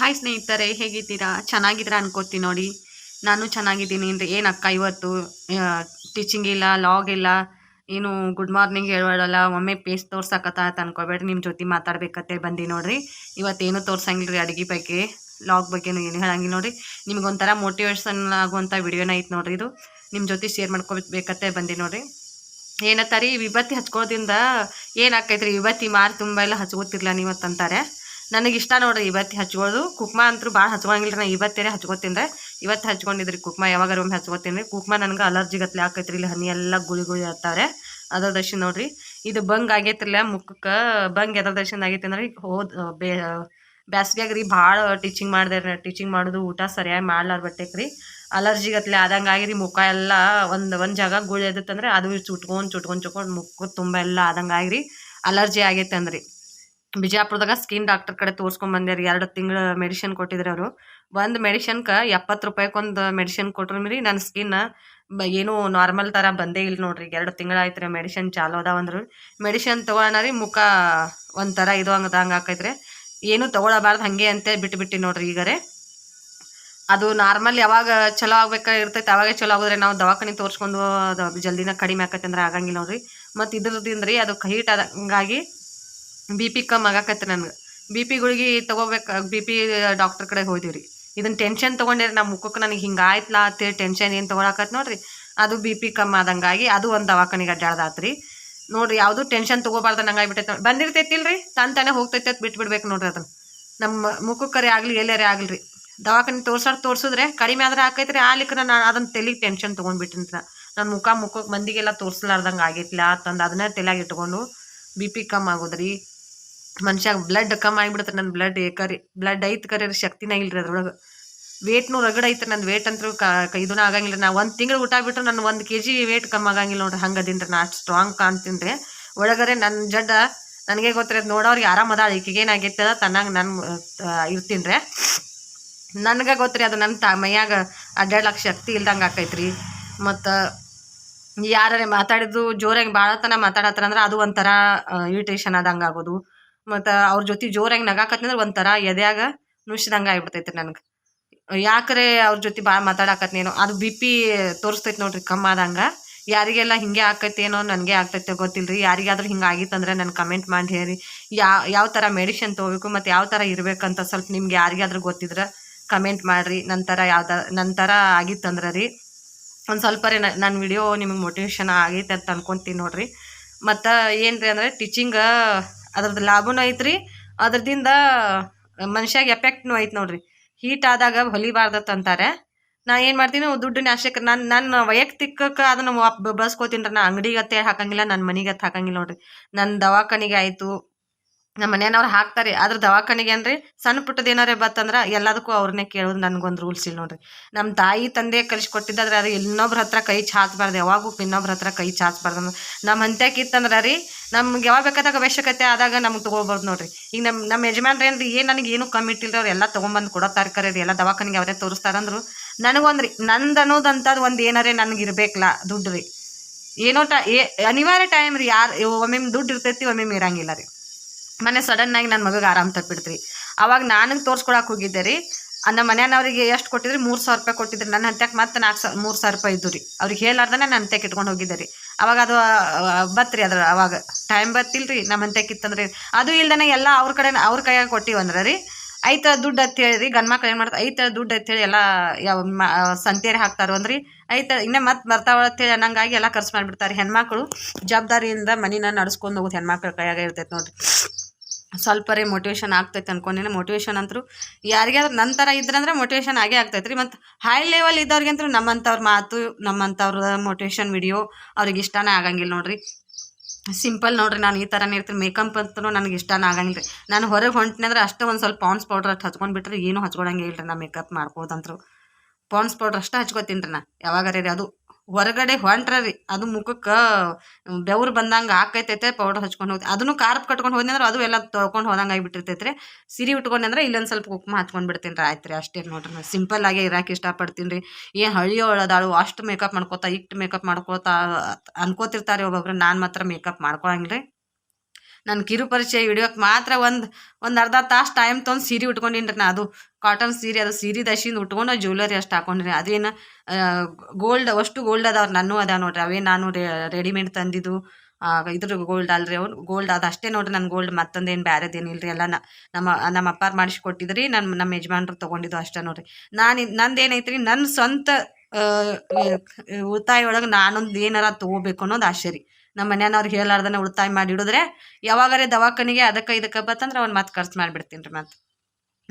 Hi ಸ್ನೇಹಿತರೆ, ಹೇಗಿದ್ದೀರಾ? ಚೆನ್ನಾಗಿದ್ದೀರಾ ಅನ್ಕೋತೀನಿ ನೋಡಿ. ನಾನು ಚೆನ್ನಾಗಿದ್ದೀನಿ. ಅಂದರೆ ಏನು ಅಕ್ಕ ಇವತ್ತು ಟೀಚಿಂಗ್ ಇಲ್ಲ ಲಾಗ್ ಇಲ್ಲ, ಏನು ಗುಡ್ ಮಾರ್ನಿಂಗ್ ಹೇಳ್ಬೇಡಲ್ಲ, ಒಮ್ಮೆ ಪೇಸ್ ತೋರ್ಸಕತ್ತ ಅನ್ಕೋಬೇಡ್ರಿ. ನಿಮ್ಮ ಜೊತೆ ಮಾತಾಡ್ಬೇಕತ್ತೆ ಬಂದು ನೋಡ್ರಿ. ಇವತ್ತೇನು ತೋರ್ಸಂಗಿಲ್ಲ ರೀ ಅಡುಗೆ ಬಗ್ಗೆ ಲಾಗ್ ಬಗ್ಗೆನೂ ಏನು ಹೇಳಂಗಿಲ್ಲ ನೋಡಿರಿ. ನಿಮ್ಗೊಂಥರ ಮೋಟಿವೇಶನ್ ಆಗುವಂಥ ವಿಡಿಯೋನ ಐತೆ ನೋಡಿರಿ ಇದು. ನಿಮ್ಮ ಜೊತೆ ಶೇರ್ ಮಾಡ್ಕೋಬೇಕಂತ ಬಂದು ನೋಡ್ರಿ. ಏನತ್ತಾರಿ ವಿಭತ್ತಿ ಹಚ್ಕೋದ್ರಿಂದ ಏನಾಕೈತ್ರಿ ವಿಭತ್ತಿ ಮಾರು ತುಂಬ ಎಲ್ಲ ಹಚ್ಕೋತಿರ್ಲ ನೀವು ನನಗೆ ಇಷ್ಟ ನೋಡ್ರಿ, ಇವತ್ತು ಹಚ್ಕೊಳ್ಳೋದು ಕುಕ್ಮ ಅಂತೂ ಭಾಳ ಹಚ್ಕೊಳಂಗಿಲ್ಲ ನಾ ಇವತ್ತೇನೆ ಹಚ್ಕೊತೀನಿ ಇವತ್ತು ಹಚ್ಕೊಂಡಿದ್ರಿ ಕುಕ್ಮ, ಯಾವಾಗ ಒಮ್ಮೆ ಹಚ್ಕೋತೀನಿ ಕುಕ್ಮ ನನಗೆ ಅಲರ್ಜಿ ಗತ್ಲೆ ಆಕೈತ್ರಿ, ಇಲ್ಲಿ ಹನಿ ಎಲ್ಲ ಗುಳಿ ಗುಳಿ ಆಗ್ತಾವ್ರೆ ಅದರ ದರ್ಶನ ನೋಡ್ರಿ, ಇದು ಬಂಗ್ ಆಗೈತ್ರಲ್ಲ ಮುಖಕ್ಕೆ ಬಂಗ್ ಎದ್ರ ದರ್ಶನ ಆಗೈತಿ ಅಂದ್ರೆ ಹೋದ್ ಬೇ, ಬ್ಯಾಸ್ಗ್ಯಾಗ ರೀ ಭಾಳ ಟೀಚಿಂಗ್ ಮಾಡಿದೆ ಟೀಚಿಂಗ್ ಮಾಡೋದು ಊಟ ಸರಿಯಾಗಿ ಮಾಡ್ಲಾರ ಬಟ್ಟೆಕ್ರಿ. ಅಲರ್ಜಿ ಗತ್ಲೆ ಆದಂಗೆ ಆಗಿರಿ ಮುಖ ಎಲ್ಲ ಒಂದು ಒಂದು ಜಾಗ ಗುಳಿ ಎದತ್ತಂದ್ರೆ ಅದು ಚುಟ್ಕೊಂಡು ಚುಟ್ಕೊಂಡು ಚುಟ್ಕೊಂಡು ಮುಖ ತುಂಬ ಎಲ್ಲ ಆದಂಗೆ ಆಗಿರಿ ಅಲರ್ಜಿ ಆಗೈತೆ ಅಂದ್ರಿ ಬಿಜಾಪುರದಾಗ ಸ್ಕಿನ್ ಡಾಕ್ಟರ್ ಕಡೆ ತೋರ್ಸ್ಕೊಂಡ್ ಬಂದ್ಯಾರಿ ಎರಡು ತಿಂಗಳ ಮೆಡಿಸಿನ್ ಕೊಟ್ಟಿದ್ರು ಅವರು. ಒಂದು ಮೆಡಿಷನ್ಗೆ ಎಪ್ಪತ್ತು ರೂಪಾಯಿಗೊಂದು ಮೆಡಿಸಿನ್ ಕೊಟ್ರ ಮೀರಿ ನನ್ನ ಸ್ಕಿನ್ ಏನು ನಾರ್ಮಲ್ ಥರ ಬಂದೇ ಇಲ್ಲ ನೋಡ್ರಿ. ಎರಡು ತಿಂಗಳಾಯ್ತು ರೀ ಮೆಡಿಸಿನ್ ಚಾಲು ಅದಾವ ಅಂದ್ರು. ಮೆಡಿಸಿನ್ ತೊಗೊಳಣ ಮುಖ ಒಂಥರ ಇದು ಹಂಗೆ ಹಂಗೆ ಆಕೈತ್ರಿ ಏನು ತೊಗೊಳಬಾರ್ದು ಹಾಗೆ ಅಂತ ಬಿಟ್ಟು ನೋಡ್ರಿ ಈಗರೆ ಅದು ನಾರ್ಮಲ್ ಯಾವಾಗ ಚಲೋ ಆಗ್ಬೇಕಾ ಇರ್ತೈತೆ ಅವಾಗೇ ಚಲೋ ಆಗೋದ್ರೆ ನಾವು ದವಾಖಾನೆ ತೋರಿಸ್ಕೊಂಡು ಅದು ಜಲ್ದಿನ ಕಡಿಮೆ ಆಕೈತೆ ಅಂದ್ರೆ ಆಗಂಗಿಲ್ಲ ನೋಡ್ರಿ. ಮತ್ತು ಇದ್ರದಿಂದ ರೀ ಅದು ಹೀಟ್ ಆದಂಗಾಗಿ ಬಿ ಪಿ ಕಮ್ ಆಗಾಕತ್ತೆ ನನಗೆ. ಬಿ ಪಿ ಗುಳಿಗೆ ತೊಗೋಬೇಕು ಬಿ ಪಿ ಡಾಕ್ಟರ್ ಕಡೆ ಹೋದಿವಿ ರೀ ಇದನ್ನು ಟೆನ್ಷನ್ ತೊಗೊಂಡಿರಿ ನಮ್ಮ ಮುಖಕ್ಕೆ ನನಗೆ ಹಿಂಗೆ ಆಯ್ತಲ್ಲ ಅಂತೇಳಿ ಟೆನ್ಷನ್ ಏನು ತೊಗೊಳಕತ್ತೆ ನೋಡ್ರಿ. ಅದು ಬಿ ಪಿ ಕಮ್ಮಿ ಆದಂಗಾಗಿ ಅದು ಒಂದು ದವಾಖಾನಿಗೆ ಅಡ್ಡಾಡ್ದಾತು ರೀ ನೋಡ್ರಿ ಯಾವುದು ಟೆನ್ಷನ್ ತೊಗೋಬಾರ್ದು ನಂಗೆ ಆಗ್ಬಿಟ್ಟೈತೆ ನೋಡಿ. ಬಂದಿರ್ತೈತಿಲ್ರಿ? ತಾನು ತಾನೇ ಹೋಗ್ತೈತೆ ಅಂತ ಬಿಟ್ಬಿಡ್ಬೇಕು ನೋಡ್ರಿ ಅದನ್ನು ನಮ್ಮ ಮುಖಕ್ಕರೆ ಆಗಲಿ, ಎಲ್ಲರೇ ಆಗಲಿ. ರೀ ದವಾಖಾನೆ ತೋರ್ಸಾಡ್ ತೋರಿಸಿದ್ರೆ ಕಡಿಮೆ ಆದ್ರೆ ರೀ ಆಲಿಕ್ಕೆ ನಾನು ಅದನ್ನು ತಲೆಗೆ ಟೆನ್ಷನ್ ತೊಗೊಂಡ್ಬಿಟ್ಟಿನಿ ನನ್ನ ಮುಖ ಮುಖಕ್ಕೆ ಮಂದಿಗೆಲ್ಲ ತೋರಿಸ್ಲಾರ್ದಂಗೆ ಆಗೈತಿಲ್ಲ ಅಂತಂದು ಅದನ್ನೇ ತಲೆಯಾಗಿ ಇಟ್ಕೊಂಡು ಬಿ ಪಿ ಕಮ್ಮಿ ಆಗೋದ್ರಿ ಮನುಷ್ಯಾಗ ಬ್ಲಡ್ ಕಮ್ಮಿ ಆಗಿಬಿಡುತ್ತೆ ನನ್ನ ಬ್ಲಡ್ ಕರಿ ಬ್ಲಡ್ ಐತೆ ಕರಿ ಶಕ್ತಿನ ಇಲ್ರಿ ಅದ್ರೊಳಗೆ. ವೇಟ್ನು ರಗಡ್ ಐತೆ ನನ್ನ ವೇಟ್ ಅಂತೂ ಕ ಇದನ್ನ ಆಗಂಗಿಲ್ಲ. ನಾ ಒಂದು ತಿಂಗಳು ಊಟ ಬಿಟ್ಟು ನನ್ನ ಒಂದು ಕೆ ಜಿ ವೇಟ್ ಕಮ್ಮಿ ಆಗಂಗಿಲ್ಲ ನೋಡ್ರಿ, ಹಂಗೆ ಅದೀನಿ ರೀ ನಾ ಅಷ್ಟು ಸ್ಟ್ರಾಂಗ್ ಕಾಣ್ತೀನಿ ರೀ ಒಳಗರೆ ನನ್ನ ಜಡ್ಡ, ನನಗೆ ಗೊತ್ತಿರೋದು ನೋಡೋರಿಗೆ ಆರಾಮದ ಈಕೆಗೆ ಏನಾಗೈತೆ ಅದ ತನ್ನಾಗ ನಾನು ಇರ್ತೀನಿ ರೀ ನನಗೆ ಗೊತ್ತ್ರಿ, ಅದು ನನ್ನ ತ, ಮೈಯಾಗ ಅಡ್ಡಾಡ್ಲಕ್ಕೆ ಶಕ್ತಿ ಇಲ್ದಂಗೆ ಆಕೈತ್ರಿ. ಮತ್ತು ಯಾರೇ ಮಾತಾಡಿದ್ದು ಜೋರಾಗಿ ಭಾಳ ತನ ಮಾತಾಡತ್ತಾರ ಅಂದ್ರೆ ಅದು ಒಂಥರ ಇರಿಟೇಷನ್ ಆದಂಗೆ ಆಗೋದು. ಮತ್ತು ಅವ್ರ ಜೊತೆ ಜೋರಾಗಿ ನಗಾಕತ್ನಂದ್ರೆ ಒಂಥರ ಎದೆಯಾಗ ನುಷ್ದಂಗೆ ಆಗಿಬಿಡ್ತೈತೆ ನನಗೆ. ಯಾಕ್ರೆ ಅವ್ರ ಜೊತೆ ಭಾಳ ಮಾತಾಡಕತ್ನೇನೋ ಅದು ಬಿ ಪಿ ತೋರಿಸ್ತೈತೆ ನೋಡ್ರಿ ಆದಂಗ. ಯಾರಿಗೆಲ್ಲ ಹಿಂಗೆ ಆಕೈತೇನೋ ನನಗೆ ಆಗ್ತೈತೆ ಗೊತ್ತಿಲ್ಲ ರೀ ಯಾರಿಗಾದ್ರೂ ಹಿಂಗೆ ಆಗಿತ್ತಂದ್ರೆ ನನ್ನ ಕಮೆಂಟ್ ಮಾಡಿ ಹೇಳಿ. ಯಾವ ಯಾವ ಥರ ಮೆಡಿಷನ್ ತೊಗೋಬೇಕು ಮತ್ತು ಯಾವ ಥರ ಇರಬೇಕಂತ ಸ್ವಲ್ಪ ನಿಮ್ಗೆ ಯಾರಿಗಾದ್ರೂ ಗೊತ್ತಿದ್ರೆ ಕಮೆಂಟ್ ಮಾಡಿರಿ. ನಂತರ ಯಾವ್ದು ನಂತರ ಆಗಿತ್ತಂದ್ರೆ ರೀ ಒಂದು ಸ್ವಲ್ಪ ರೀ ನನ್ನ ವಿಡಿಯೋ ನಿಮಗೆ ಮೋಟಿವೇಶನ್ ಆಗೈತೆ ಅಂತ ಅನ್ಕೊತೀನಿ ನೋಡ್ರಿ. ಮತ್ತು ಏನು ರೀ ಅಂದರೆ ಟೀಚಿಂಗ ಅದ್ರದ್ದು ಲಾಭನೂ ಐತ್ರಿ. ಅದ್ರದಿಂದ ಮನುಷ್ಯಾಗ ಎಫೆಕ್ಟ್ನೂ ಐತೆ ನೋಡ್ರಿ. ಹೀಟ್ ಆದಾಗ ಹೊಲಿಬಾರ್ದತ್ ಅಂತಾರೆ. ನಾ ಏನು ಮಾಡ್ತೀನಿ ದುಡ್ಡು ನಾಶಕ್ಕೆ ನಾನು ನನ್ನ ವೈಯಕ್ತಿಕಕ್ಕೆ ಅದನ್ನು ಬಳಸ್ಕೋತೀನಿ ರೀ ನಾ ಅಂಗಡಿಗೆ ಅತ್ತೆ ಹಾಕಂಗಿಲ್ಲ ನನ್ನ ಮನೆಗೆ ಹತ್ತು ಹಾಕಂಗಿಲ್ಲ ನೋಡ್ರಿ. ನನ್ನ ದವಾಖಾನಿಗೆ ಆಯಿತು ನಮ್ಮ ಮನೆಯವ್ರು ಹಾಕ್ತಾರೆ. ಆದ್ರೆ ದವಾಖಾನಿಗೆ ಏನ್ರಿ? ಸಣ್ಣ ಪುಟ್ಟದ ಏನಾರೇ ಬತ್ತಂದ್ರೆ ಎಲ್ಲದಕ್ಕೂ ಅವ್ರನ್ನೇ ಕೇಳೋದು ನನಗೊಂದು ರೂಲ್ಸ್ ಇಲ್ಲ ನೋಡ್ರಿ. ನಮ್ಮ ತಾಯಿ ತಂದೆ ಕಲಿಸ್ಕೊಟ್ಟಿದ್ದಾದ್ರೆ ಅದು ಇನ್ನೊಬ್ರ ಹತ್ರ ಕೈ ಚಾಚಬಾರ್ದು ಯಾವಾಗೂ ಇನ್ನೊಬ್ರ ಹತ್ರ ಕೈ ಚಾಚಬಾರ್ದು ನಮ್ಮ ಅಂತ್ಯಕ್ಕೆ ರೀ, ನಮ್ಗೆ ಯಾವಾಗ ಬೇಕಾದಾಗ ಅವಶ್ಯಕತೆ ಆದಾಗ ನಮ್ಗೆ ತೊಗೊಳ್ಬಾರ್ದು ನೋಡ್ರಿ. ಈಗ ನಮ್ಮ ನಮ್ಮ ಯಜಮಾನ್ರು ಏನು ಏನು ನನಗೆ ಏನು ಕಮ್ಮಿ ಇಟ್ಟಿಲ್ಲ ಅವ್ರು ಎಲ್ಲ ತೊಗೊಂಬಂದು ಕೊಡೋ ತರಕಾರಿ ರೀ ಎಲ್ಲ ದವಾಖಾನಿಗೆ ಅವರೇ ತೋರಿಸ್ತಾರಂದ್ರು ನನಗೊಂದ್ರಿ, ನಂದು ಅನ್ನೋದಂಥದ್ದು ಒಂದು ಏನಾರೇ ನನಗೆ ಇರಬೇಕಲ್ಲ ದುಡ್ಡು ರೀ. ಏನೋ ಟ ಅನಿವಾರ್ಯ ಟೈಮ್ ರೀ ಯಾರು ಒಮ್ಮೆ ದುಡ್ಡು ಇರ್ತೈತಿ ಒಮ್ಮೆ ಇರಂಗಿಲ್ಲ ರೀ. ಮನೆ ಸಡನ್ನಾಗಿ ನನ್ನ ಮಗಗೆ ಆರಾಮ್ ತಪ್ಪಿಡ್ತ್ರಿ. ಅವಾಗ ನನಗೆ ತೋರ್ಸ್ಕೊಳಕ್ಕೆ ಹೋಗಿದ್ದೆ ರೀ ನಮ್ಮ ಮನೆಯವ್ರಿಗೆ ಎಷ್ಟು ಕೊಟ್ಟಿದ್ರಿ? ಮೂರು ಸಾವಿರ ರೂಪಾಯಿ ಕೊಟ್ಟಿದ್ರು. ನನ್ನ ಹಂತ್ಯಕ್ಕೆ ಮತ್ತೆ ನಾಲ್ಕು ಸಾವಿರ ಮೂರು ಸಾವಿರ ರೂಪಾಯಿ ಇದ್ದು ರೀ ಅವ್ರಿಗೆ ಹೇಳಾರ್ದನೆ ನನ್ನ ಹಂತ್ಯಕ್ಕೆ ಇಟ್ಕೊಂಡು ಹೋಗಿದ್ದೆ ರೀ ಅವಾಗ ಅದು ಬತ್ರಿ ಅದ್ರ, ಅವಾಗ. ಟೈಮ್ ಬತ್ತಿಲ್ರಿ ರೀ ನಮ್ಮ ಹಂತ್ಯಕ್ಕೆ ಇತ್ತಂದ್ರೆ. ಅದು ಇಲ್ದನೆ ಎಲ್ಲ ಅವ್ರ ಕಡೆ ಅವ್ರ ಕೈಯಾಗ ಕೊಟ್ಟಿವಂದ್ರೆ ರೀ. ಐತ ದುಡ್ಡು ಅಂತ ಹೇಳಿ ಗಂಡು ಮಕ್ಳು ಏನು ಮಾಡ್ತಾರೆ ಐತ ದುಡ್ಡು ಅಂತೇಳಿ ಎಲ್ಲ, ಯಾವ ಸಂತೇರಿ ಹಾಕ್ತಾರೋ ಅಂದ್ರಿ. ಐತ ಇನ್ನ ಮತ್ತೆ ಬರ್ತಾವ ಅಂತೇಳಿ ಅನ್ನಂಗಾಗಿ ಎಲ್ಲ ಖರ್ಚು ಮಾಡಿಬಿಡ್ತಾರೆ ಹೆಣ್ಮಕ್ಳು. ಜವಾಬ್ದಾರಿಯಿಂದ ಮನಿನ ನಡ್ಸ್ಕೊಂಡು ಹೋಗೋದು ಹೆಣ್ಮಕ್ಳು ಕೈಯಾಗ ಇರ್ತೈತೆ ನೋಡ್ರಿ. ಸ್ವಲ್ಪ ರೀ ಮೋಟಿವೇಶನ್ ಆಗ್ತೈತೆ ಅನ್ಕೊಂಡಿನಿ. ಮೋಟಿವೇಶನ್ ಅಂತೂ ಯಾರಿಗಾದ್ರೂ ನನ್ನ ಥರ ಇದ್ರಂದ್ರೆ ಮೋಟಿವೇಶನ್ ಆಗೇ ಆಗ್ತೈತೆ ರೀ. ಮತ್ತು ಹೈ ಲೆವೆಲ್ ಇದ್ದವ್ರಿಗಂತೂ ನಮ್ಮಂಥವ್ರ ಮಾತು, ನಮ್ಮಂಥವ್ರ ಮೋಟಿವೇಶನ್ ವಿಡಿಯೋ ಅವ್ರಿಗೆ ಇಷ್ಟನೇ ಆಗಂಗಿಲ್ಲ ನೋಡಿರಿ. ಸಿಂಪಲ್ ನೋಡಿರಿ, ನಾನು ಈ ಥರನೇ ಇರ್ತೀನಿ. ಮೇಕಪ್ ಅಂತೂ ನನಗೆ ಇಷ್ಟನೇ ಆಗಂಗಿಲ್ಲ ರೀ. ನಾನು ಹೊರಗೆ ಹೊಂಟಿನಿ ಅಂದ್ರೆ ಅಷ್ಟೇ ಒಂದು ಸ್ವಲ್ಪ ಪಾನ್ಸ್ ಪೌಡ್ರ್ ಅಷ್ಟು ಹಚ್ಕೊಂಡು ಬಿಟ್ರೆ ಏನೂ ಹಚ್ಕೊಳಂಗೆ ಇಲ್ಲ ರೀ ನಾ ಮೇಕಪ್ ಮಾಡ್ಕೋದಂತ್ರು ಪಾನ್ಸ್ ಪೌಡ್ರ್ ಅಷ್ಟೇ ಹಚ್ಕೊತೀನಿ ರೀ ನಾ. ಯಾವಾಗ ರೀ ಅದು ಹೊರಗಡೆ ಹೊಂಟ್ರ ಅದು ಮುಖಕ್ಕೆ ಬೆವ್ರು ಬಂದಂಗೆ ಆಕೈತೈತೆ ಪೌಡರ್ ಹಚ್ಕೊಂಡು ಹೋಗ್ತೈತೆ ಅದನ್ನು ಕಾರ್ಪ್ ಕಟ್ಕೊಂಡು ಹೋದ್ನಿ ಅಂದ್ರೆ ಅದು ಎಲ್ಲ ತೊಳ್ಕೊಂಡು ಹೋದಂಗೆ ಆಗಿಬಿಟ್ಟಿರ್ತೈತೆ ರೀ ಸಿರಿ ಉಟ್ಕೊಂಡೆ ಅಂದ್ರೆ ಇಲ್ಲೊಂದು ಸ್ವಲ್ಪ ಕುಕ್ಮ ಹಚ್ಕೊಂಡು ಬಿಡ್ತೀನಿ ರೀ. ಆಯ್ತು ರೀ ಅಷ್ಟೇ ನೋಡ್ರಿ ನಾನು ಸಿಂಪಲ್ ಆಗಿ ಇರಕ್ಕೆ ಇಷ್ಟಪಡ್ತೀನಿ ರೀ. ಏನು ಹಳ್ಳಿಯೊಳದಾಳು ಅಷ್ಟು ಮೇಕಪ್ ಮಾಡ್ಕೋತಾ ಇಟ್ಟು ಮೇಕಪ್ ಮಾಡ್ಕೋತಾ ಅನ್ಕೋತಿರ್ತಾರೆ ಒಬ್ಬೊಬ್ರು. ನಾನು ಮಾತ್ರ ಮೇಕಪ್ ಮಾಡ್ಕೊಳಂಗಿಲ್ಲ ರೀ ನನ್ನ ಕಿರು ಪರಿಚಯ ಹಿಡಿಯೋಕೆ ಮಾತ್ರ ಒಂದು ಒಂದು ಅರ್ಧ ತಾಸು ಟೈಮ್ ತೊಗೊಂಡು ಸೀರೆ ಉಟ್ಕೊಂಡಿನ್ರಿ ನಾ. ಅದು ಕಾಟನ್ ಸೀರೆ, ಅದು ಸೀರೆ ದಶಿಂದ ಉಟ್ಕೊಂಡು ಜ್ಯುವೆಲರಿ ಅಷ್ಟು ಹಾಕೊಂಡ್ರಿ ಅದೇನು ಗೋಲ್ಡ್ ಅಷ್ಟು ಗೋಲ್ಡ್ ಅದಾವ್ರಿ ನನ್ನೂ ಅದಾವ ನೋಡ್ರಿ. ಅವೇ ನಾನು ರೆಡಿಮೇಡ್ ತಂದಿದ್ದು. ಇದ್ರ ಗೋಲ್ಡ್ ಅಲ್ರಿ ಅವ್ರು. ಗೋಲ್ಡ್ ಅದು ಅಷ್ಟೇ ನೋಡ್ರಿ ನನ್ನ ಗೋಲ್ಡ್ ಮತ್ತೊಂದೇನು ಬ್ಯಾರೇದೇನು ಇಲ್ರಿ. ಎಲ್ಲ ನಮ್ಮ ನಮ್ಮ ಅಪ್ಪಾರು ಮಾಡಿಸ್ಕೊಟ್ಟಿದ್ರಿ ನನ್ನ ನಮ್ಮ ಯಜಮಾನ್ರು ತೊಗೊಂಡಿದ್ದು ಅಷ್ಟೇ ನೋಡ್ರಿ. ನಾನು ನಂದು ಏನೈತ್ರಿ ನನ್ನ ಸ್ವಂತ ಉಳಿತಾಯ ಒಳಗೆ ನಾನೊಂದು ಏನಾರ ತೊಗೋಬೇಕು ಅನ್ನೋದು ಆಸೆ ರೀ. ನಮ್ಮ ಮನೆಯವ್ರು ಹೇಳಾರ್ದನ ಉಳಿತಾಯ ಮಾಡಿ ಇಡಿದ್ರೆ ಯಾವಾಗಾರೆ ದವಾಖಾನಿಗೆ ಅದಕ್ಕೆ ಇದಕ್ಕೆ ಬತ್ತಂದ್ರೆ ಅವ್ನ ಮತ್ತೆ ಖರ್ಚು ಮಾಡಿಬಿಡ್ತೀನಿ ರೀ ಮತ್ತೆ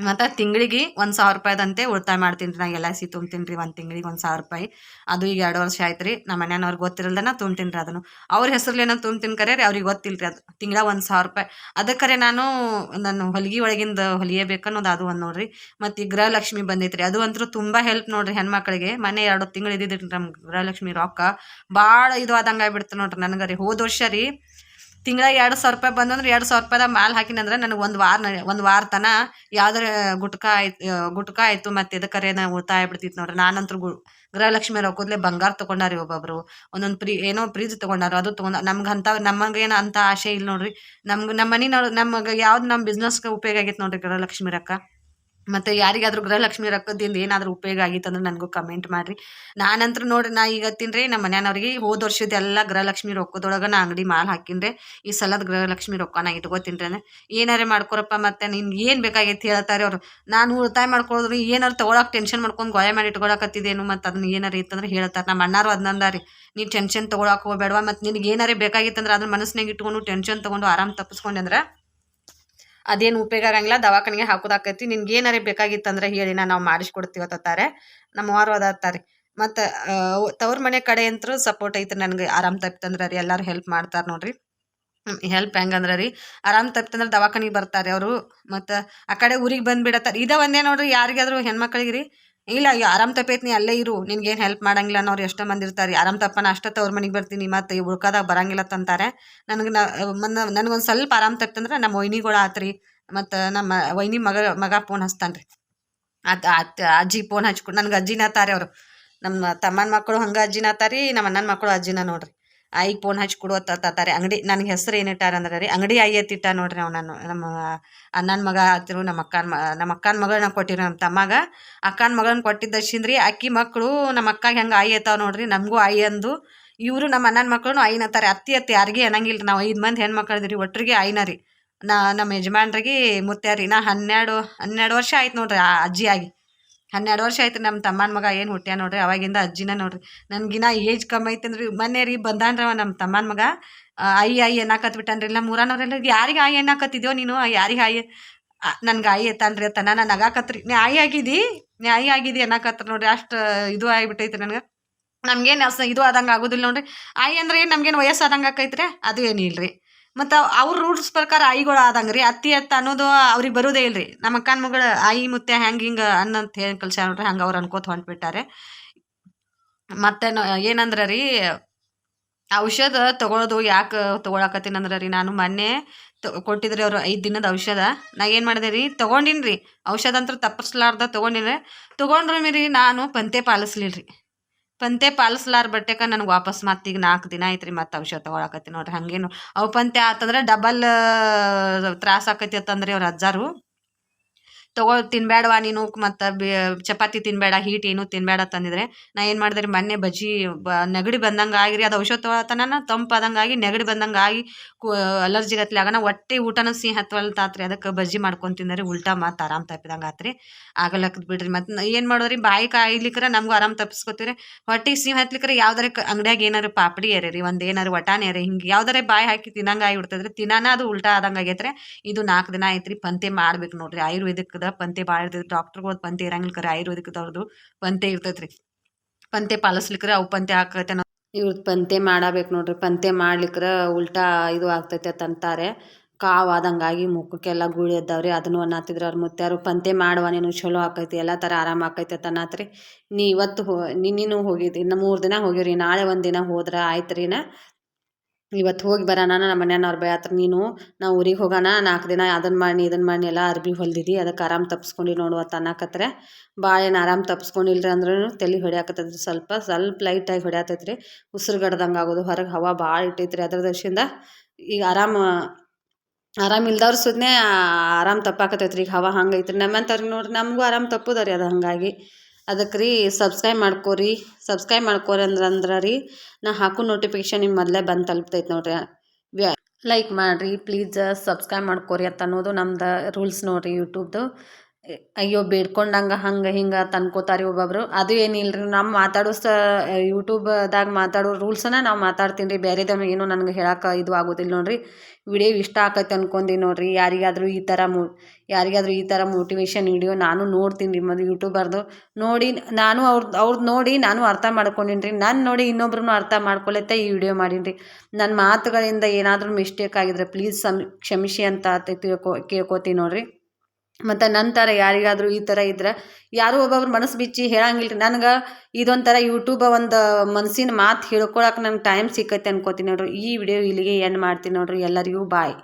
ಮತ್ತು ತಿಂಗಳಿಗೆ ಒಂದು ಸಾವಿರ ರೂಪಾಯಿದಂತೆ ಉಳಿತಾಯ ಮಾಡ್ತೀನಿ ರೀ. ನಾ ಎಲ್ಲ ಸಿ ತುಂಬ್ತೀನಿ ರೀ ಒಂದು ತಿಂಗಳಿಗೆ ಒಂದು ಸಾವಿರ ರೂಪಾಯಿ. ಅದು ಈಗ ಎರಡು ವರ್ಷ ಆಯ್ತು ರೀ. ನಮ್ಮ ಮನೆಯವ್ರಿಗೆ ಗೊತ್ತಿರಲ್ದನ ತುಂಬ್ತೀನಿ ರೀ ಅದನ್ನು. ಅವ್ರ ಏನೋ ತುಂಬ್ತೀನಿ ಕರೆ ರೀ. ಅವ್ರಿಗೆ ಗೊತ್ತಿಲ್ಲ ರೀ ಅದು. ತಿಂಗಳ ಒಂದು ಸಾವಿರ ರೂಪಾಯಿ. ಅದಕ್ಕರೆ ನಾನು ನಾನು ಹೊಲಿಗೆ ಒಳಗಿಂದ ಹೊಲಿಯಬೇಕನ್ನೋದು ಅದು ಒಂದು ನೋಡ್ರಿ. ಮತ್ತು ಈ ಗೃಹಲಕ್ಷ್ಮಿ ಬಂದೈತೆ ರೀ. ಅದು ಅಂತೂ ತುಂಬ ಹೆಲ್ಪ್ ನೋಡ್ರಿ ಹೆಣ್ಮಕ್ಳಿಗೆ. ಮನೆ ಎರಡು ತಿಂಗಳು ಇದ್ದಿದ್ದು ನಮ್ಮ ಗೃಹಲಕ್ಷ್ಮಿ ರೊಕ್ಕ. ಭಾಳ ಇದು ಆದಂಗೆ ಆಗ್ಬಿಡ್ತು ನೋಡ್ರಿ ನನಗೆ ರೀ. ಹೋದ ವರ್ಷ ರೀ ತಿಂಗಳ ಎರಡು ಸಾವಿರ ರೂಪಾಯಿ ಬಂದಂದ್ರೆ ಎರಡು ಸಾವಿರ ರೂಪಾಯ್ದ ಮಾಲ್ ಹಾಕಿನಂದ್ರೆ ನನಗೆ ಒಂದು ವಾರ ಒಂದು ವಾರ ತನ ಯಾವ್ದಾರ ಗುಟ್ಕ ಆಯ್ತು ಗುಟ್ಕ ಆಯಿತು ಮತ್ತು ಇದಕ್ಕರೆ ನಾವು ಉಳಿತಾಯ ಬಿಡ್ತಿತ್ತು ನೋಡ್ರಿ. ನಾನಂತೂ ಗು, ಗೃಹಲಕ್ಷ್ಮಿ ರೊಕ್ಕದ್ಲೆ ಬಂಗಾರ ತೊಗೊಂಡಾರಿ ಒಬ್ಬೊಬ್ರು. ಒಂದೊಂದು ಪ್ರೀ, ಏನೋ ಫ್ರೀಜ್ ತೊಗೊಂಡಾರ. ಅದು ತೊಗೊಂಡ, ನಮ್ಗೆ ಅಂಥ ನಮಗೇನು ಅಂಥ ಆಸೆ ಇಲ್ಲ ನೋಡ್ರಿ. ನಮ್ಗೆ ನಮ್ಮ ಮನೆ ನಮಗೆ ಯಾವ್ದು ನಮ್ಮ ಬಿಸ್ನೆಸ್ಗೆ ಉಪಯೋಗ ಆಗೈತೆ ನೋಡ್ರಿ ಗೃಹಲಕ್ಷ್ಮಿ ರೊಕ್ಕ? ಮತ್ತು ಯಾರಿಗಾದ್ರೂ ಗೃಹಲಕ್ಷ್ಮಿ ರೊಕ್ಕದಿಂದ ಏನಾದರೂ ಉಪಯೋಗ ಆಗಿತ್ತು ಅಂದ್ರೆ ನನಗೂ ಕಮೆಂಟ್ ಮಾಡಿರಿ. ನಾನಂತ್ರ ನೋಡ್ರಿ, ನಾ ಈಗ ತಿನ್ರಿ, ನಮ್ಮ ಮನೆಯವ್ರಿಗೆ ಹೋದ ವರ್ಷದ ಎಲ್ಲ ಗೃಹಲಕ್ಷ್ಮಿ ರೊಕ್ಕದೊಳಗ ನಾ ಅಂಗಡಿ ಮಾಲ್ ಹಾಕಿನ್ರಿ. ಈ ಸಲದ ಗೃಹಲಕ್ಷ್ಮಿ ರೊಕ್ಕ ನಾ ಇಟ್ಕೋತೀನಿ ಅಂದ್ರೆ ಏನಾರೇ ಮಾಡ್ಕೊರಪ್ಪ ಮತ್ತೆ ನಿನ್ಗೆ ಏನು ಬೇಕಾಗೈತಿ ಹೇಳ್ತಾರೆ ಅವ್ರು. ನಾನು ಉಳಿತಾಯ ಮಾಡ್ಕೊಳಿದ್ರು, ಏನಾರು ತೊಗೊಳಕ್ಕೆ ಟೆನ್ಷನ್ ಮಾಡ್ಕೊಂಡು ಗೋಯ ಮಾಡಿ ಇಟ್ಕೊಳಕತ್ತಿದ್ದೇನು ಮತ್ತು ಅದನ್ನ ಏನಾರು ಇತ್ತಂದ್ರೆ ಹೇಳ್ತಾರೆ. ನಮ್ಮ ಅಣ್ಣಾರು ಅದನ್ನಂದಾರಿ ನೀ ಟೆನ್ಷನ್ ತೊಗೊಳಕ್ಕೆ ಹೋಗ್ಬೇಡವಾ ಮತ್ತು ನಿನಗೆ ಏನಾರೇ ಬೇಕಾಗಿತ್ತಂದ್ರೆ ಅದ್ರ ಮನಸ್ಸಿನಾಗ ಇಟ್ಕೊಂಡು ಟೆನ್ಷನ್ ತೊಗೊಂಡು ಆರಾಮ್ ತಪ್ಪಿಸ್ಕೊಂಡೆ ಅಂದ್ರೆ ಅದೇನು ಉಪಯೋಗ ಆಗಂಗಿಲ್ಲ, ದವಾಖಾನೆಗೆ ಹಾಕೋದಾಕೈತಿ ನಿನ್ಗೆ ಏನಾರೇ ಬೇಕಾಗಿತ್ತಂದ್ರೆ ಹೇಳಿ ನಾ ನಾವು ಮಾಡಿಸ್ಕೊಡ್ತೀವಿ ಅತ್ತಾರೆ ನಮ್ಮ ಅವ್ವಾರು ಅದತ್ತಾರೆ ಮತ್ತು ತವ್ರ ಮನೆ ಕಡೆ ಅಂತೂ ಸಪೋರ್ಟ್ ಐತೆ ನನಗೆ. ಆರಾಮ್ ತಪ್ಪಿತಂದ್ರೆ ರೀ, ಎಲ್ಲರೂ ಹೆಲ್ಪ್ ಮಾಡ್ತಾರೆ ನೋಡ್ರಿ. ಹೆಲ್ಪ್ ಹೆಂಗಂದ್ರೆ ರೀ, ಆರಾಮ್ ತಪ್ಪಿತಂದ್ರೆ ದವಾಖಾನಿಗೆ ಬರ್ತಾರೆ ಅವರು. ಮತ್ತು ಆ ಕಡೆ ಊರಿಗೆ ಬಂದುಬಿಡತ್ತಾರೆ ಇದ ಒಂದೇ ನೋಡ್ರಿ, ಯಾರಿಗಾದ್ರೂ ಹೆಣ್ಮಕ್ಳಿಗೆ ರೀ ಇಲ್ಲ, ಅಯ್ಯೋ, ಆರಾಮ್ ತಪ್ಪೈತಿ, ನೀ ಅಲ್ಲೇ ಇರು. ನಿನ್ಗೇನು ಹೆಲ್ಪ್ ಮಾಡಂಗಿಲ್ಲ ಅನ್ನೋರು ಎಷ್ಟೋ ಮಂದಿ ಇರ್ತಾರೆ. ಆರಾಮ್ ತಪ್ಪನ ಅಷ್ಟೇ ತವ್ರ ಮನೆಗೆ ಬರ್ತೀನಿ ಮತ್ತೆ ಈ ಹುಡ್ಕದಾಗ ಬರಂಗಿಲ್ಲ ತಂತಾರೆ. ನನಗೆ ನನಗೊಂದು ಸ್ವಲ್ಪ ಆರಾಮ್ ತಪ್ಪಂದ್ರೆ ನಮ್ಮ ವೈನಿಗಳು ಆತ್ರಿ. ಮತ್ತು ನಮ್ಮ ವೈನಿ ಮಗ ಮಗ ಫೋನ್ ಹಚ್ತಾನೆ ರೀ. ಅತ್ ಅಜ್ಜಿ ಫೋನ್ ಹಚ್ಕೊಂಡು ನನಗೆ ಅಜ್ಜಿನ ಅತ್ತಾರೆ ಅವರು. ನಮ್ಮ ತಮ್ಮನ ಮಕ್ಕಳು ಹಂಗೆ ಅಜ್ಜಿನ ಅತ್ತಾರಿ ನಮ್ಮ ಅಣ್ಣನ ಮಕ್ಕಳು ಅಜ್ಜಿನ ನೋಡ್ರಿ. ಆಯಿಗೆ ಫೋನ್ ಹಚ್ಚಿ ಕೊಡು ಅತ್ತಾರೆ ಅಂಗಡಿ ನನಗೆ ಹೆಸರು ಏನಿಟ್ಟಾರ ಅಂದ್ರೆ ರೀ, ಅಂಗಡಿ ಆಯಿ ಎತ್ತಿಟ್ಟ ನೋಡ್ರಿ ಅವ್ನ ನಮ್ಮ ಅಣ್ಣನ ಮಗ ಆತಿರು ನಮ್ಮ ಅಕ್ಕನ ಮ, ನಮ್ಮ ಅಕ್ಕನ ಮಗಳನ್ನ ಕೊಟ್ಟಿರು ನಮ್ಮ ತಮ್ಮಗ. ಅಕ್ಕನ ಮಗಳನ್ನ ಕೊಟ್ಟಿದ್ದಶಿಂದ್ರಿ ಅಕ್ಕಿ ಮಕ್ಕಳು ನಮ್ಮ ಅಕ್ಕಗೆ ಹೆಂಗೆ ಆಯಿ ನೋಡ್ರಿ, ನಮಗೂ ಆಯಿ ಅಂದು. ಇವರು ನಮ್ಮ ಅಣ್ಣನ ಮಕ್ಕಳು ಆಯಿನ ಅತ್ತಾರೆ ಅತ್ತಿ ಅತ್ತಿ ಯಾರಿಗೆ ಅನ್ನಂಗಿಲ್ಲ ನಾವು ಐದು ಮಂದಿ ಹೆಣ್ಮಕ್ಳು ಇದ್ರಿ ಒಟ್ಟರಿಗೆ ಆಯಿನ ರೀ. ನಾ ನಮ್ಮ ಯಜಮಾನ್ರಿಗೆ ಮುತ್ಯಾರಿ ನಾ ಹನ್ನೆರಡು ಹನ್ನೆರಡು ವರ್ಷ ಆಯ್ತು ನೋಡ್ರಿ ಆ ಅಜ್ಜಿ ಆಗಿ ಹನ್ನೆರಡು ವರ್ಷ ಆಯ್ತು ನಮ್ಮ ತಮ್ಮನ ಮಗ ಏನು ಹುಟ್ಟ್ಯ ನೋಡ್ರಿ, ಅವಾಗಿಂದ ಅಜ್ಜಿನ ನೋಡ್ರಿ. ನನಗಿನ ಏಜ್ ಕಮ್ಮಿ ಐತೆ ಅಂದ್ರೆ ಮೊನ್ನೆ ರೀ ಬಂದಾನ್ರವ ನಮ್ಮ ತಮ್ಮನ ಮಗ. ಆಯಿ ಆಯಿ ಬಿಟ್ಟನ್ರಿ ಇಲ್ಲ ಮೂರನವ್ರೆಲ್ಲ ಯಾರಿಗೆ ಆಯಿ ಏನಾಕತ್ತಿದ್ಯೋ ನೀನು? ಯಾರಿಗೆ ಆಯಿ? ನನ್ಗೆ ಆಯಿ ಎತ್ತಾನ್ರಿ ತನ ನಾನು ನಗಾಕತ್ರಿ ನೀ ಆಯಿ ಆಗಿದಿ? ನೀ ಆಯಿ ಆಗಿದಿ ಅನ್ನಕತ್ರ ನೋಡ್ರಿ. ಅಷ್ಟು ಇದು ಆಗಿಬಿಟ್ಟೈತೆ ನನಗೆ. ನಮ್ಗೇನು ಇದು ಆದಂಗೆ ಆಗೋದಿಲ್ಲ ನೋಡ್ರಿ. ಆಯಿ ಅಂದ್ರೆ ಏನು ನಮ್ಗೇನು ವಯಸ್ಸು ಆದಂಗೆ ಆಕೈತ್ರಿ? ಅದು ಏನಿಲ್ಲ ರೀ ಮತ್ತು ಅವ್ರ ರೂಲ್ಸ್ ಪ್ರಕಾರ ಆಯಿಗಳು ಆದಂಗೆ ರೀ ಅತ್ತಿ ಅತ್ತ ಅನ್ನೋದು ಅವ್ರಿಗೆ ಬರೋದೇ ಇಲ್ಲ ರೀ ನಮ್ಮ ಅಕ್ಕನ ಮಗಳು ಆಯಿ ಮುತ್ತೆ ಹೆಂಗೆ ಹಿಂಗೆ ಅನ್ನಂತ ಹೇಳಿ ಕಲ್ಸ್ಯಾರ ನೋಡ್ರಿ, ಹಂಗೆ ಅವ್ರು ಅನ್ಕೋತ ಹೊಂಟ್ಬಿಟ್ಟಾರೆ. ಮತ್ತೆ ಏನಂದ್ರೆ ರೀ, ಔಷಧ ತೊಗೊಳೋದು ಯಾಕೆ ತೊಗೊಳಕತ್ತೀನಂದ್ರೆ ರೀ, ನಾನು ಮೊನ್ನೆ ಕೊಟ್ಟಿದ್ರಿ ಅವರು ಐದು ದಿನದ ಔಷಧ. ನಾ ಏನು ಮಾಡಿದೆ ರೀ ತೊಗೊಂಡಿನಿ ರೀ ಔಷಧ ಅಂತೂ ತಪ್ಪಿಸ್ಲಾರ್ದ ತೊಗೊಂಡಿನಿ ತೊಗೊಂಡ್ರೆ ನಾನು ಪಂತೆ ಪಾಲಿಸ್ಲಿಲ್ಲ ರೀ ಪಂತೆ ಪಾಲಿಸ್ಲಾರ ಬಟ್ಟೆಕ ನನಗೆ ವಾಪಸ್ ಮತ್ತೆ ಈಗ ನಾಲ್ಕು ದಿನ ಆಯ್ತು ರೀ ಮತ್ತೆ ಔಷಧ ತೊಗೊಳಕತ್ತಿ ನೋಡ್ರಿ ಹಂಗೇನು. ಅವು ಪಂತೆ ಆತಂದ್ರೆ ಡಬಲ್ ತ್ರಾಸ ಆಕೈತಿ ಅಂತಂದ್ರೆ ಅವ್ರ ಅಜ್ಜಾರು. ತಗೋ ತಿನ್ಬೇಡವಾ ನೀನು, ಮತ್ತು ಚಪಾತಿ ತಿನ್ಬೇಡ ಹೀಟ್ ಏನು ತಿನ್ಬೇಡ ತಂದಿದ್ರೆ, ನಾ ಏನು ಮಾಡಿದ್ರೆ ಮೊನ್ನೆ ಬಜ್ಜಿ, ಬ, ನೆಗಡಿ ಬಂದಂಗೆ ಆಗಿರಿ, ಅದು ಔಷಧ ತೊಗೊಳತನ ತಂಪಾದಂಗೆ ಆಗಿ ನೆಗಡಿ ಬಂದಂಗೆ ಆಗಿ ಅಲರ್ಜಿ ಗತ್ಲೆ ಆಗೋಣ ಹೊಟ್ಟೆ ಊಟನೂ ಸಿಹಿ ಹತ್ವಲ್ತಾತ್ರಿ ಅದಕ್ಕೆ ಬಜ್ಜಿ ಮಾಡ್ಕೊಂಡು ತಿಂದರೆ ಉಲ್ಟಾ ಮತ್ತು ಆರಾಮ್ ತಪ್ಪಿದಂಗೆ ಆತ್ರಿ ಆಗಲಕ್ಕದ್ ಬಿಡ್ರಿ ಮತ್ತು ಏನು ಮಾಡೋದ್ರಿ, ಬಾಯಿ ಕಾಯ್ಲಿಕ್ರ ನಮಗೂ ಆರಾಮ್ ತಪ್ಪಿಸ್ಕೊತೀರಿ ಹೊಟ್ಟೆಗೆ ಸಿಹಿ ಹತ್ಲಿಕ್ರೆ ಯಾವ್ದಾರ ಅಂಗಡಿಯಾಗ ಏನಾರು ಪಾಪಡಿ ಏರಿ ಒಂದು ಏನಾರು ವಟಾಣಿ ಏರಿ ಹಿಂಗೆ ಯಾವ್ದಾರ ಬಾಯಿ ಹಾಕಿ ತಿನ್ನಂಗೆ ಆಗಿಬಿಡ್ತದ್ರಿ ತಿನ್ನಾನ ಅದು ಉಲ್ಟಾ ಆದಂಗೆ ಆಗೈತ್ರಿ, ಇದು ನಾಲ್ಕು ದಿನ ಐತ್ರಿ ಪಂತೆ ಮಾಡ್ಬೇಕು ನೋಡ್ರಿ ಆಯುರ್ವೇದಿಕ್ದ ಪಂತೆ ಭಾಳ ಇರ್ತೈತಿ ಡಾಕ್ಟ್ರುಗಳು ಪಂತೆ ಇರಂಗಿಲ್ಲ ಕರೆ ಆಯುರ್ವೇದಿಕ್ದವ್ರದ್ದು ಪಂತೆ ಇರ್ತೈತ್ರಿ. ಪಂತೆ ಪಾಲಿಸ್ಲಿಕ್ರೆ ಅವು ಪಂತೆ ಹಾಕೈತೆ ಇವ್ರದ್ದು ಪಂತೆ ಮಾಡಬೇಕು ನೋಡ್ರಿ, ಪಂತೆ ಮಾಡ್ಲಿಕ್ರ ಉಲ್ಟಾ ಇದು ಆಗ್ತೈತೆ ಅಂತಾರೆ. ಕಾವು ಆದಂಗಾಗಿ ಮುಖಕ್ಕೆಲ್ಲ ಗುಳಿ ಎದ್ದಾವ್ರಿ, ಅದನ್ನು ಅನ್ನತ್ತಿದ್ರು ಅವ್ರ ಮುತ್ತಾರು ಪಂತೆ ಮಾಡುವ, ನೀನು ಚಲೋ ಆಕೈತಿ, ಎಲ್ಲ ಥರ ಆರಾಮ ಆಕೈತಿ ಅಂತ ನೀ ಇವತ್ತು ಹೋ ನಿನ್ನಿನೂ ಹೋಗಿದ್ದಿ, ಇನ್ನು ಮೂರು ದಿನ ಹೋಗಿವ್ರಿ, ನಾಳೆ ಒಂದು ದಿನ ಹೋದ್ರೆ ಆಯ್ತು ರೀ ಇವತ್ತು ಹೋಗಿ ಬರೋಣ ನಮ್ಮ ಮನ್ಯಾನವ್ರು ಬೇಯತ್ರ ನೀನು, ನಾವು ಊರಿಗೆ ಹೋಗೋಣ ನಾಲ್ಕು ದಿನ ಅದನ್ನು ಮಾಡಿ ಇದನ್ನು ಮಾಡಿ ಎಲ್ಲ ಅರ್ಬಿ ಹೊಲ್ದಿದ್ದಿ ಅದಕ್ಕೆ ಆರಾಮ್ ತಪ್ಸ್ಕೊಂಡು ನೋಡುವ ಅನ್ನಕತ್ರೆ. ಭಾಳ ಏನು ಆರಾಮ್ ತಪ್ಸ್ಕೊಂಡಿಲ್ರಿ ಅಂದ್ರೂ ತಲೆ ಹೊಡ್ಯಾಕತ್ತದ್ರಿ ಸ್ವಲ್ಪ ಸ್ವಲ್ಪ ಲೈಟಾಗಿ ಹೊಡ್ಯಾತೈತ್ರಿ. ಉಸಿರುಗಡ್ದಂಗೆ ಆಗೋದು, ಹೊರಗೆ ಹವಾ ಭಾಳ ಇಟ್ಟೈತ್ರಿ ಅದ್ರ ದರ್ಶಿಂದ ಈಗ ಆರಾಮ ಆರಾಮ ಇಲ್ದವ್ರ ಸುದ್ನೆ ಆರಾಮ್ ತಪ್ಪಾಕತೈತ್ರಿ ಈಗ ಹವಾ ಹಂಗೈತ್ರಿ ನಮ್ಮಂತವ್ರಿಗೆ ನೋಡ್ರಿ ನಮಗೂ ಆರಾಮ್ ರೀ ಅದು ಹಾಗಾಗಿ. ಅದಕ್ಕೆ ರೀ ಸಬ್ಸ್ಕ್ರೈಬ್ ಮಾಡ್ಕೋರಿ ಸಬ್ಸ್ಕ್ರೈಬ್ ಮಾಡ್ಕೋರಿ ಅಂದ್ರೆ ಅಂದ್ರೆ ರೀ ನಾ ಹಾಕೋ ನೋಟಿಫಿಕೇಶನ್ ನಿಮ್ಮ ಮೊದಲೇ ಬಂದು ತಲುಪ್ತೈತೆ ನೋಡ್ರಿ. ವ್ಯಾ ಲೈಕ್ ಮಾಡಿರಿ ಪ್ಲೀಸ್ ಸಬ್ಸ್ಕ್ರೈಬ್ ಮಾಡ್ಕೋರಿ ಅಂತ ಅನ್ನೋದು ನಮ್ದು ರೂಲ್ಸ್ ನೋಡಿರಿ ಯೂಟ್ಯೂಬ್ದು ಅಯ್ಯೋ, ಬೇಡ್ಕೊಂಡಂಗೆ ಹಂಗೆ ಹಿಂಗೆ ಅನ್ಕೋತಾರೆ ಒಬ್ಬೊಬ್ರು. ಅದು ಏನಿಲ್ಲ ರೀ ನಮ್ಮ ಮಾತಾಡೋ ಸ ಯೂಟ್ಯೂಬ್ದಾಗ ಮಾತಾಡೋ ರೂಲ್ಸನ್ನ ನಾವು ಮಾತಾಡ್ತೀನಿ ರೀ ಬೇರೆದವ್ನು ಏನೂ ನನಗೆ ಹೇಳಕ್ಕೆ ಇದು ಆಗೋದಿಲ್ಲ ನೋಡಿರಿ. ವಿಡಿಯೋ ಇಷ್ಟ ಆಕೈತೆ ಅನ್ಕೊಂಡಿ ನೋಡಿರಿ. ಯಾರಿಗಾದರೂ ಈ ಥರ ಮೋ, ಯಾರಿಗಾದರೂ ಈ ಥರ ಮೋಟಿವೇಶನ್ ವಿಡಿಯೋ ನಾನು ನೋಡ್ತೀನಿ ರೀ ಮತ್ತು ಯೂಟ್ಯೂಬರ್ದು ನೋಡಿ, ನಾನು ಅವ್ರದ್ದು ಅವ್ರದ್ದು ನೋಡಿ ನಾನು ಅರ್ಥ ಮಾಡ್ಕೊಂಡಿನ್ರಿ. ರೀ ನಾನು ನೋಡಿ ಇನ್ನೊಬ್ರು ಅರ್ಥ ಮಾಡ್ಕೊಳತ್ತೆ, ಈ ವಿಡಿಯೋ ಮಾಡೀನಿ ರೀ ನನ್ನ ಮಾತುಗಳಿಂದ ಏನಾದರೂ ಮಿಸ್ಟೇಕ್ ಆಗಿದ್ರೆ ಪ್ಲೀಸ್ ಸಮ್, ಕ್ಷಮಿಸಿ ಅಂತ ತಿಳ್ಕೊ, ಕೇಳ್ಕೊತೀನಿ ನೋಡಿರಿ. ಮತ್ತು ನಂತರ ಯಾರಿಗಾದರೂ ಈ ಥರ ಇದ್ರೆ ಯಾರೂ ಒಬ್ಬೊಬ್ರು ಮನಸ್ಸು ಬಿಚ್ಚಿ ಹೇಳಂಗಿಲ್ಲ ರೀ ನನಗೆ ಇದೊಂಥರ ಯೂಟ್ಯೂಬ ಒಂದು ಮನ್ಸಿನ ಮಾತು ಹೇಳ್ಕೊಳಕ್ಕೆ ನಂಗೆ ಟೈಮ್ ಸಿಕ್ಕೈತೆ ಅನ್ಕೋತೀನಿ ನೋಡಿರಿ. ಈ ವಿಡಿಯೋ ಇಲ್ಲಿಗೆ ಎಂಡ್ ಮಾಡ್ತೀನಿ ನೋಡಿರಿ ಎಲ್ಲರಿಗೂ ಬಾಯ್